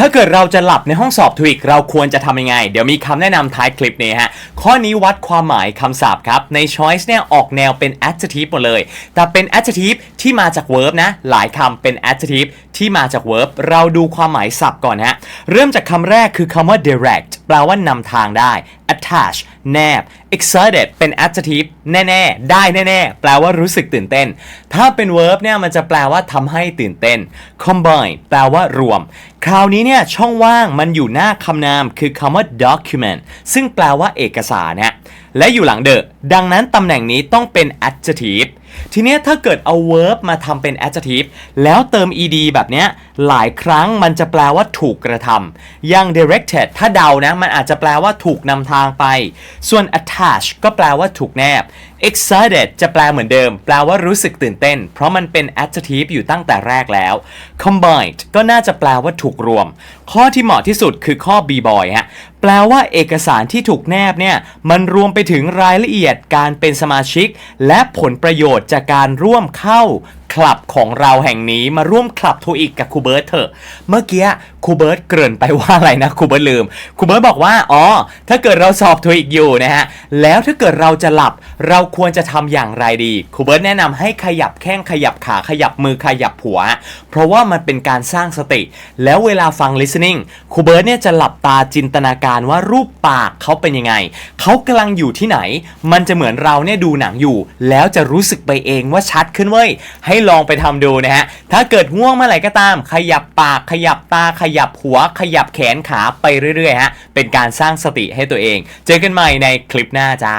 ถ้าเกิดเราจะหลับในห้องสอบทวิกเราควรจะทำยังไง เดี๋ยวมีคำแนะนำท้ายคลิปนี้ฮะ ข้อนี้วัดความหมายคำศัพท์ครับ ใน choice เนี่ยออกแนวเป็น adjective หมดเลย แต่เป็น adjective ที่มาจาก verb นะ หลายคำเป็น adjective ที่มาจาก verb เราดูความหมายศัพท์ก่อนฮะ เริ่มจากคำแรกคือคำว่า direct แปลว่านำทางได้ attach แนบ excited เป็น adjective แน่ๆ ได้แน่ๆ แปลว่ารู้สึกตื่นเต้น ถ้าเป็น verb เนี่ยมันจะแปลว่าทำให้ตื่นเต้น combine แปลว่ารวม คราวนี้เนี่ยช่องว่างมันอยู่หน้าคำนามคือคำว่า document ซึ่งแปลว่าเอกสารนะและอยู่หลัง the ดังนั้นตำแหน่งนี้ต้องเป็น adjective ทีนี้ถ้าเกิดเอา verb มาทำเป็น adjective แล้วเติม ed แบบเนี้ย หลายครั้งมันจะแปลว่าถูกกระทำอย่าง directed ถ้าเดานะ มันอาจจะแปลว่าถูกนำทางไป ส่วน attach ก็แปลว่าถูกแนบ excited จะแปลเหมือนเดิม แปลว่ารู้สึกตื่นเต้น เพราะมันเป็น adjective อยู่ตั้งแต่แรกแล้ว combined ก็น่าจะแปลว่าถูกรวม ข้อที่เหมาะที่สุดคือข้อ b boy ฮะแปลว่าเอกสารที่ถูกแนบเนี่ย มันรวมไปถึงรายละเอียดการเป็นสมาชิก และผลประโยชน์จากการร่วมเข้า ลับของเราแห่งนี้มาร่วมคลับโทอีกกับครูเบิร์ตเถอะ เมื่อกี้ครูเบิร์ตเกริ่นไปว่าอะไรนะครูเบิร์ตลืมครูเบิร์ตบอกว่าอ๋อถ้าเกิดเราสอบโทอีกอยู่นะฮะแล้วถ้าเกิดเราจะหลับเราควรจะทำอย่างไรดีครูเบิร์ตแนะนำให้ขยับแข้งขยับขาขยับมือขยับหัว เพราะว่ามันเป็นการสร้างสติ แล้วเวลาฟัง listening ครูเบิร์ตเนี่ยจะหลับตาจินตนาการว่ารูปปากเขาเป็นยังไงเขากำลังอยู่ที่ไหน มันจะเหมือนเราเนี่ยดูหนังอยู่ แล้วจะรู้สึกไปเองว่าชัดขึ้นเว้ยให้ลองไปทำดูนะฮะถ้าเกิดง่วงเมื่อไหร่ก็ตาม ขยับปากขยับตาขยับหัวขยับแขนขาไปเรื่อยๆฮะเป็นการสร้างสติให้ตัวเอง เจอกันใหม่ในคลิปหน้าจ้า